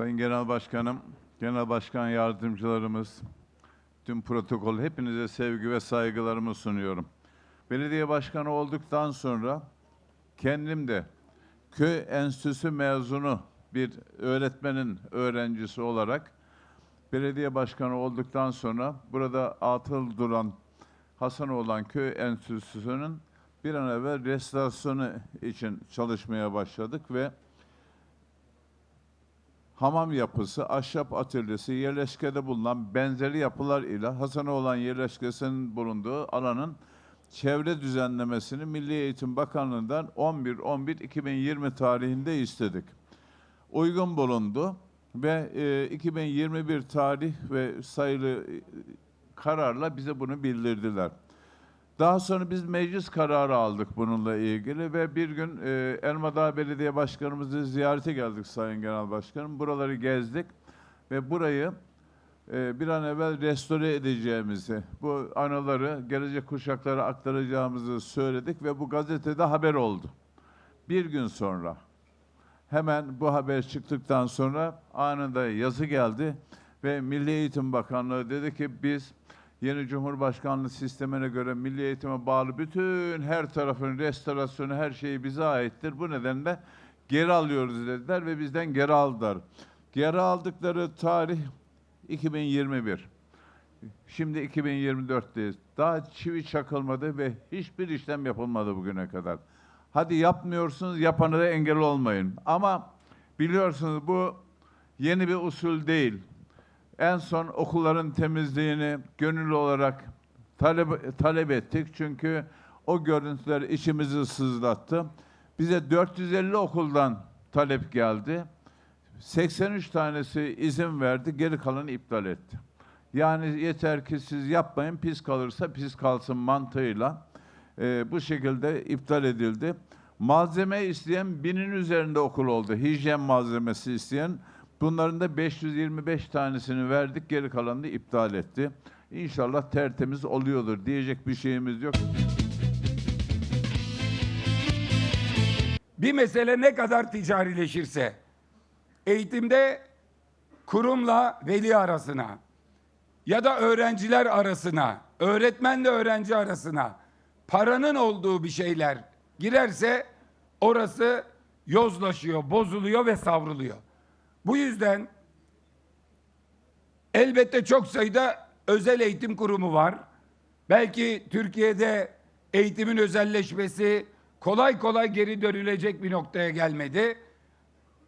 Sayın Genel Başkanım, Genel Başkan Yardımcılarımız, tüm protokol hepinize sevgi ve saygılarımı sunuyorum. Belediye başkanı olduktan sonra kendim de köy enstitüsü mezunu bir öğretmenin öğrencisi olarak belediye başkanı olduktan sonra burada atıl duran Hasanoğlan Köy Enstitüsü'nün bir an evvel restorasyonu için çalışmaya başladık ve hamam yapısı, ahşap atölyesi, yerleşkede bulunan benzeri yapılar ile Hasanoğlan yerleşkesinin bulunduğu alanın çevre düzenlemesini Milli Eğitim Bakanlığı'ndan 11-11-2020 tarihinde istedik. Uygun bulundu ve e, 2021 tarih ve sayılı e, kararla bize bunu bildirdiler. Daha sonra biz meclis kararı aldık bununla ilgili ve bir gün e, Elmadağ Belediye Başkanımızı ziyarete geldik Sayın Genel Başkanım. Buraları gezdik ve burayı e, bir an evvel restore edeceğimizi, bu anıları gelecek kuşaklara aktaracağımızı söyledik ve bu gazetede haber oldu. Bir gün sonra hemen bu haber çıktıktan sonra anında yazı geldi ve Milli Eğitim Bakanlığı dedi ki biz yeni Cumhurbaşkanlığı sistemine göre milli eğitime bağlı bütün her tarafın restorasyonu her şeyi bize aittir. Bu nedenle geri alıyoruz dediler ve bizden geri aldılar. Geri aldıkları tarih 2021. Şimdi 2024'teyiz. Daha çivi çakılmadı ve hiçbir işlem yapılmadı bugüne kadar. Hadi yapmıyorsunuz, yapana da engel olmayın. Ama biliyorsunuz bu yeni bir usul değil. En son okulların temizliğini gönüllü olarak talep, talep ettik. Çünkü o görüntüler içimizi sızlattı. Bize 450 okuldan talep geldi. 83 tanesi izin verdi, geri kalanı iptal etti. Yani yeter ki siz yapmayın, pis kalırsa pis kalsın mantığıyla e, bu şekilde iptal edildi. Malzeme isteyen binin üzerinde okul oldu. Hijyen malzemesi isteyen. Bunların da 525 tanesini verdik, geri kalanını iptal etti. İnşallah tertemiz oluyordur. Diyecek bir şeyimiz yok. Bir mesele ne kadar ticarileşirse, eğitimde kurumla veli arasına ya da öğrenciler arasına, öğretmenle öğrenci arasına paranın olduğu bir şeyler girerse orası yozlaşıyor, bozuluyor ve savruluyor. Bu yüzden elbette çok sayıda özel eğitim kurumu var. Belki Türkiye'de eğitimin özelleşmesi kolay kolay geri dönülecek bir noktaya gelmedi.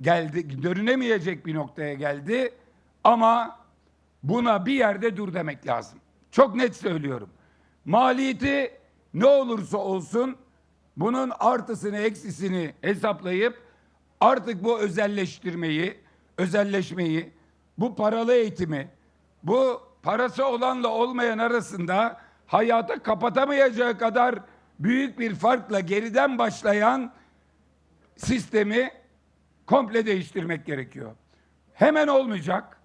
Geldi, dönülemeyecek bir noktaya geldi. Ama buna bir yerde dur demek lazım. Çok net söylüyorum. Maliyeti ne olursa olsun bunun artısını eksisini hesaplayıp artık bu özelleştirmeyi, özelleşmeyi, bu paralı eğitimi, bu parası olanla olmayan arasında hayata kapatamayacağı kadar büyük bir farkla geriden başlayan sistemi komple değiştirmek gerekiyor. Hemen olmayacak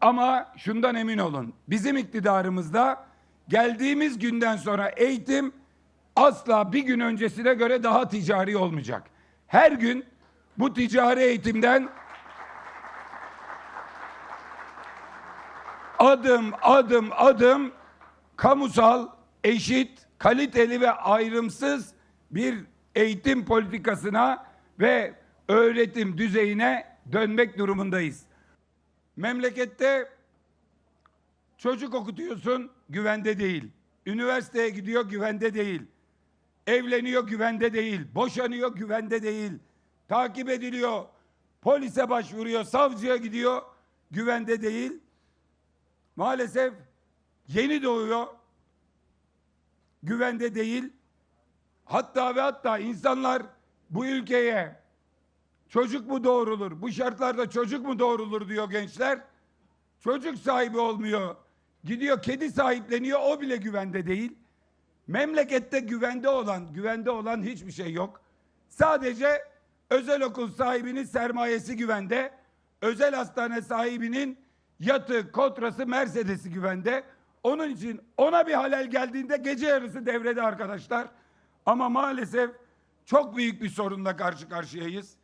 ama şundan emin olun. Bizim iktidarımızda geldiğimiz günden sonra eğitim asla bir gün öncesine göre daha ticari olmayacak. Her gün bu ticari eğitimden adım adım adım kamusal, eşit, kaliteli ve ayrımsız bir eğitim politikasına ve öğretim düzeyine dönmek durumundayız. Memlekette çocuk okutuyorsun güvende değil. Üniversiteye gidiyor güvende değil. Evleniyor güvende değil. Boşanıyor güvende değil. Takip ediliyor. Polise başvuruyor, savcıya gidiyor güvende değil. Maalesef yeni doğuyor. Güvende değil. Hatta ve hatta insanlar bu ülkeye çocuk mu doğurulur? Bu şartlarda çocuk mu doğurulur diyor gençler. Çocuk sahibi olmuyor. Gidiyor kedi sahipleniyor o bile güvende değil. Memlekette güvende olan, güvende olan hiçbir şey yok. Sadece özel okul sahibinin sermayesi güvende. Özel hastane sahibinin yatı, kotrası, Mercedes'i güvende. Onun için ona bir halel geldiğinde gece yarısı devrede arkadaşlar. Ama maalesef çok büyük bir sorunla karşı karşıyayız.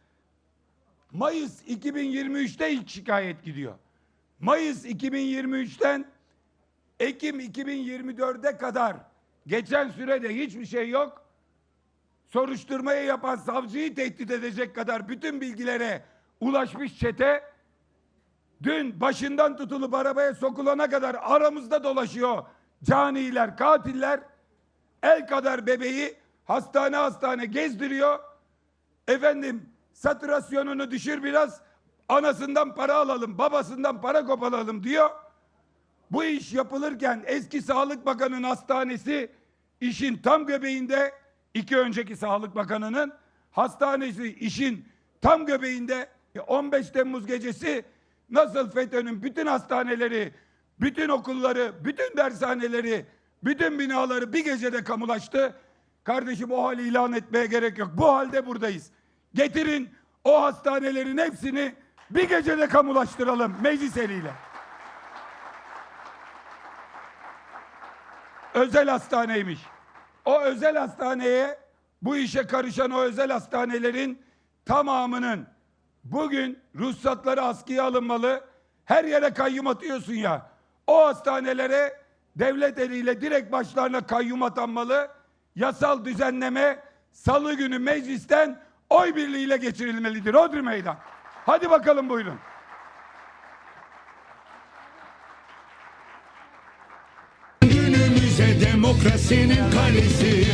Mayıs 2023'te ilk şikayet gidiyor. Mayıs 2023'ten Ekim 2024'e kadar geçen sürede hiçbir şey yok. Soruşturmayı yapan savcıyı tehdit edecek kadar bütün bilgilere ulaşmış çete dün başından tutulup arabaya sokulana kadar aramızda dolaşıyor caniler, katiller. El kadar bebeği hastane hastane gezdiriyor. Efendim satürasyonunu düşür biraz anasından para alalım, babasından para kopalalım diyor. Bu iş yapılırken eski Sağlık Bakanı'nın hastanesi işin tam göbeğinde, iki önceki Sağlık Bakanı'nın hastanesi işin tam göbeğinde E, 15 Temmuz gecesi nasıl FETÖ'nün bütün hastaneleri, bütün okulları, bütün dershaneleri, bütün binaları bir gecede kamulaştı. Kardeşim o hali ilan etmeye gerek yok. Bu halde buradayız. Getirin o hastanelerin hepsini bir gecede kamulaştıralım meclis eliyle. özel hastaneymiş. O özel hastaneye bu işe karışan o özel hastanelerin tamamının bugün ruhsatları askıya alınmalı. Her yere kayyum atıyorsun ya. O hastanelere devlet eliyle direkt başlarına kayyum atanmalı. Yasal düzenleme salı günü meclisten oy birliğiyle geçirilmelidir. Odri meydan. Hadi bakalım buyurun. Günümüze demokrasinin kalesi